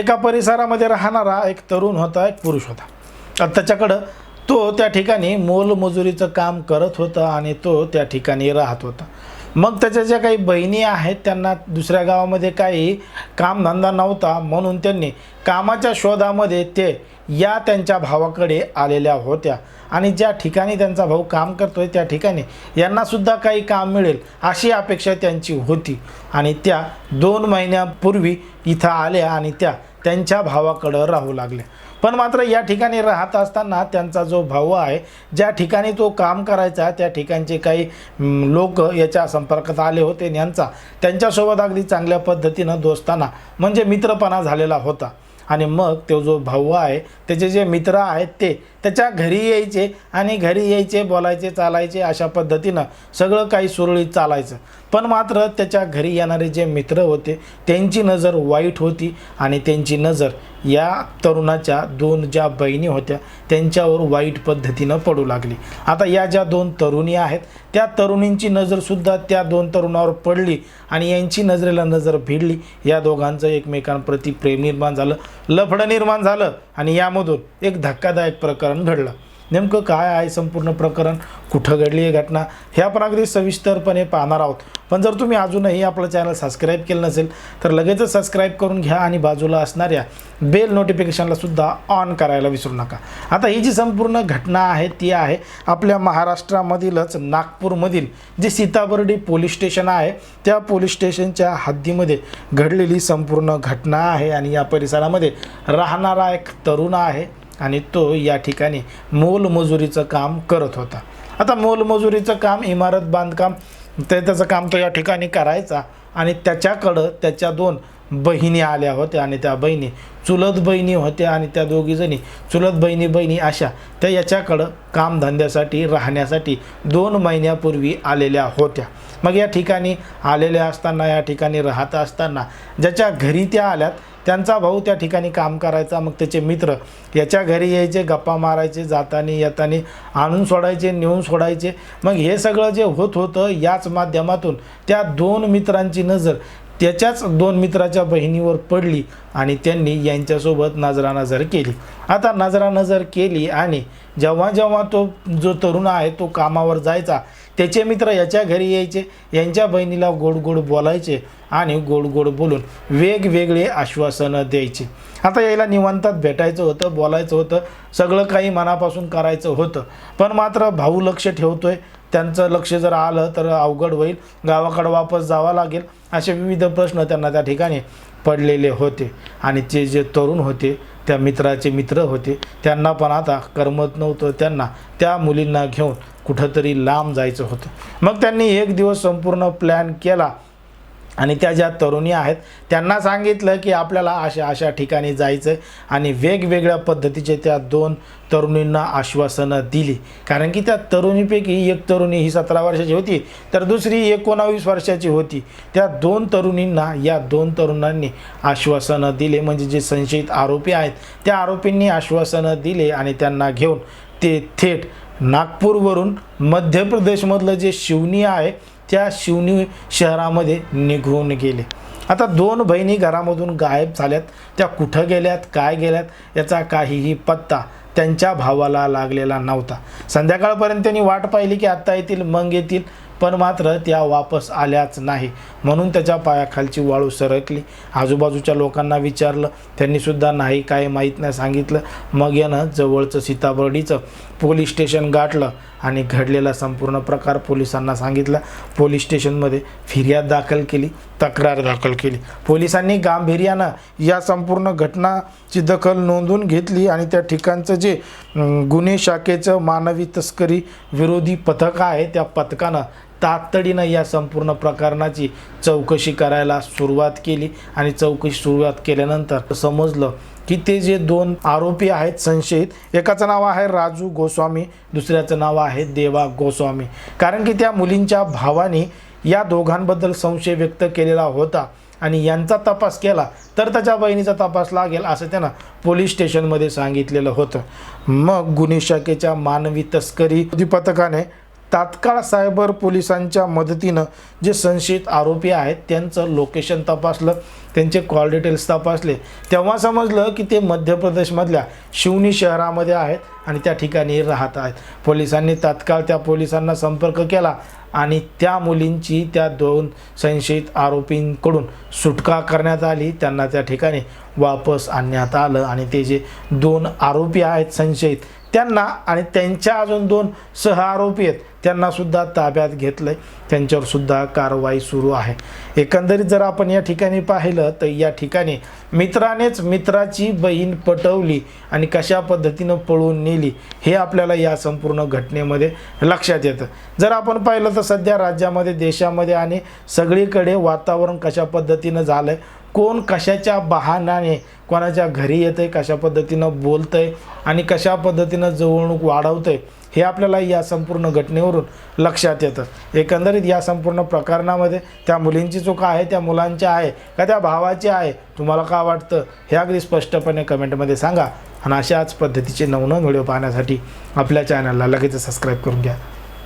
एका परिसरामध्ये राहणारा एक तरुण होता एक पुरुष होता. तर त्याच्याकडं तो त्या ठिकाणी मोलमजुरीचं काम करत होता आणि तो त्या ठिकाणी राहत होता. मग त्याच्या ज्या काही बहिणी आहेत त्यांना दुसऱ्या गावामध्ये काही कामधंदा नव्हता म्हणून त्यांनी कामाच्या शोधामध्ये ते या त्यांच्या भावाकडे आलेल्या होत्या. आणि ज्या ठिकाणी त्यांचा भाऊ काम करतोय त्या ठिकाणी यांनासुद्धा काही काम मिळेल अशी अपेक्षा त्यांची होती. आणि त्या दोन महिन्यापूर्वी इथं आल्या आणि त्या त्यांच्या भावाकडं राहू लागले. पण मात्र या ठिकाणी राहत असताना त्यांचा जो भाऊ आहे ज्या ठिकाणी तो काम करायचा त्या ठिकाणचे काही लोक याच्या संपर्कात आले होते यांचा त्यांच्यासोबत अगदी चांगल्या पद्धतीनं दोस्ताना म्हणजे मित्रपणा झालेला होता. आणि मग तो जो भाऊ आहे त्याचे जे मित्र आहेत ते त्याच्या घरी यायचे आणि घरी यायचे बोलायचे चालायचे अशा पद्धतीनं सगळं काही सुरळीत चालायचं. पण मात्र त्याच्या घरी येणारे जे मित्र होते त्यांची नजर वाईट होती आणि त्यांची नजर या तरुणाच्या दोन ज्या बहिणी होत्या त्यांच्यावर वाईट पद्धतीनं पडू लागली. आता या ज्या दोन तरुणी आहेत त्या तरुणींची नजरसुद्धा त्या दोन तरुणावर पडली आणि यांची नजरेला नजर भिडली. या दोघांचं एकमेकांप्रती प्रेम निर्माण झालं लफडं निर्माण झालं आणि यामधून एक धक्कादायक प्रकार प्रकरण घडलं. नेमकं काय आहे संपूर्ण प्रकरण? कुठं घडली आहे घटना? हे आपण अगदी सविस्तरपणे पाहणार आहोत. पण जर तुम्ही अजूनही आपलं चॅनल सबस्क्राईब केलं नसेल तर लगेचच सबस्क्राईब करून घ्या आणि बाजूला असणाऱ्या बेल नोटिफिकेशनला सुद्धा ऑन करायला विसरू नका. आता ही जी संपूर्ण घटना आहे ती आहे आपल्या महाराष्ट्रामधीलच नागपूरमधील जे सीताबर्डी पोलीस स्टेशन आहे त्या पोलीस स्टेशनच्या हद्दीमध्ये घडलेली संपूर्ण घटना आहे आणि या परिसरामध्ये राहणारा एक तरुण आहे. आणि तो या ठिकाणी मोलमजुरीचं काम करत होता. आता मोलमजुरीचं काम इमारत बांधकाम ते त्याचं काम तो या ठिकाणी करायचा आणि त्याच्याकडं त्याच्या दोन बहिणी आल्या होत्या आणि त्या बहिणी चुलत बहिणी होत्या आणि त्या दोघीजणी चुलत बहिणी बहिणी अशा. त्या याच्याकडं कामधंद्यासाठी राहण्यासाठी दोन महिन्यापूर्वी आलेल्या होत्या. मग या ठिकाणी आलेल्या असताना या ठिकाणी राहत असताना ज्याच्या घरी त्या आल्यात त्यांचा भाऊ त्या ठिकाणी काम करायचा. मग त्याचे मित्र याच्या घरी यायचे गप्पा मारायचे जाताना येताना आणून सोडायचे नेऊन सोडायचे. मग हे सगळं जे होत होतं याच माध्यमातून त्या दोन मित्रांची नजर त्याच्याच दोन मित्राच्या बहिणीवर पडली आणि त्यांनी यांच्यासोबत नजरानजर केली. आता नजरानजर केली आणि जेव्हा जेव्हा तो जो तरुण आहे तो कामावर जायचा त्याचे मित्र याच्या घरी यायचे यांच्या बहिणीला गोड गोड बोलायचे आणि गोड गोड बोलून वेगवेगळे आश्वासनं द्यायचे. आता यायला निवांतात भेटायचं होतं बोलायचं होतं सगळं काही मनापासून करायचं होतं. पण मात्र भाऊ लक्ष ठेवतोय त्यांचं लक्ष जर आलं तर अवघड होईल. गावाकडं वापस जावं लागेल. असे विविध प्रश्न त्यांना त्या ठिकाणी पडलेले होते. आणि ते जे तरुण होते त्या मित्राचे मित्र होते त्यांना पण आता करमत नव्हतं. त्यांना त्या मुलींना घेऊन कुठंतरी लांब जायचं होतं. मग त्यांनी एक दिवस संपूर्ण प्लॅन केला. आणि त्या ज्या तरुणी आहेत त्यांना सांगितलं की आपल्याला अशा अशा ठिकाणी जायचं आणि वेगवेगळ्या पद्धतीचे त्या दोन तरुणींना आश्वासनं दिली. कारण की त्या तरुणीपैकी एक तरुणी ही सतरा वर्षाची होती तर दुसरी एकोणावीस वर्षाची होती. त्या दोन तरुणींना या दोन तरुणांनी आश्वासनं दिले. म्हणजे जे संशयित आरोपी आहेत त्या आरोपींनी आश्वासनं दिले आणि त्यांना घेऊन ते थेट नागपूरवरून मध्य प्रदेशमधलं जे शिवनी आहे त्या शिवनी शहरामध्ये निघून गेले. आता दोन बहिणी घरामधून गायब झाल्यात. त्या कुठं गेल्यात काय गेल्यात याचा काहीही पत्ता त्यांच्या भावाला लागलेला नव्हता. संध्याकाळपर्यंत त्यांनी वाट पाहिली की आत्ता येतील मग येतील. पण मात्र त्या वापस आल्याच नाही. म्हणून त्याच्या पायाखालची वाळू सरकली. आजूबाजूच्या लोकांना विचारलं. त्यांनीसुद्धा नाही काय माहीत नाही सांगितलं. मग यानं जवळचं सीताबर्डीचं पोलीस स्टेशन गाठलं आणि घडलेला संपूर्ण प्रकार पोलिसांना सांगितला. पोलीस स्टेशनमध्ये फिर्याद दाखल केली तक्रार दाखल केली. पोलिसांनी गांभीर्यानं या संपूर्ण घटनाची दखल नोंदून घेतली आणि त्या ठिकाणचं जे गुन्हे शाखेचं मानवी तस्करी विरोधी पथक आहे त्या पथकानं तातडीनं या संपूर्ण प्रकरणाची चौकशी करायला सुरुवात केली आणि चौकशी सुरुवात केल्यानंतर समजलं की ते जे दोन आरोपी आहेत संशयित एकाचं नाव आहे राजू गोस्वामी दुसऱ्याचं नाव आहे देवा गोस्वामी. कारण की त्या मुलींच्या भावाने या दोघांबद्दल संशय व्यक्त केलेला होता आणि यांचा तपास केला तर त्याच्या बहिणीचा तपास लागेल असं त्यानं पोलीस स्टेशनमध्ये सांगितलेलं होतं. मग गुन्हे शाखेच्या मानवी तस्करी पथकाने तात्काळ सायबर पोलिसांच्या मदतीनं जे संशयित आरोपी आहेत त्यांचं लोकेशन तपासलं त्यांचे कॉल डिटेल्स तपासले. तेव्हा समजलं की ते मध्य प्रदेशमधल्या शिवनी शहरामध्ये आहेत आणि त्या ठिकाणी राहत आहेत. पोलिसांनी तात्काळ त्या पोलिसांना संपर्क केला आणि त्या मुलींची त्या दोन संशयित आरोपींकडून सुटका करण्यात आली. त्यांना त्या ठिकाणी वापस आणण्यात आलं आणि ते जे दोन आरोपी आहेत संशयित त्यांना आणि त्यांच्या अजून दोन सह आरोपी आहेत. त्यांना सुद्धा ताब्यात घेतलंय. त्यांच्यावर सुद्धा कारवाई सुरू आहे. एकंदरीत जर आपण या ठिकाणी पाहिलं तर या ठिकाणी मित्रानेच मित्राची बहीण पटवली आणि कशा पद्धतीनं पळून नेली हे आपल्याला या संपूर्ण घटनेमध्ये लक्षात येतं. जर आपण पाहिलं तर सध्या राज्यामध्ये देशामध्ये आणि सगळीकडे वातावरण कशा पद्धतीनं झालं आहे कोण कशाच्या बहानाने कोणाच्या घरी येतंय कशा पद्धतीनं बोलतंय आणि कशा पद्धतीनं जवळणूक वाढवतंय हे आपल्याला या संपूर्ण घटनेवरून लक्षात येतं. एकंदरीत या संपूर्ण प्रकरणामध्ये त्या मुलींची चूक आहे त्या मुलांची आहे का त्या भावाची आहे तुम्हाला का वाटतं हे अगदी स्पष्टपणे कमेंटमध्ये सांगा. आणि अशाच पद्धतीचे नवनवीन व्हिडिओ पाहण्यासाठी आपल्या चॅनलला लगेच सबस्क्राईब करून घ्या.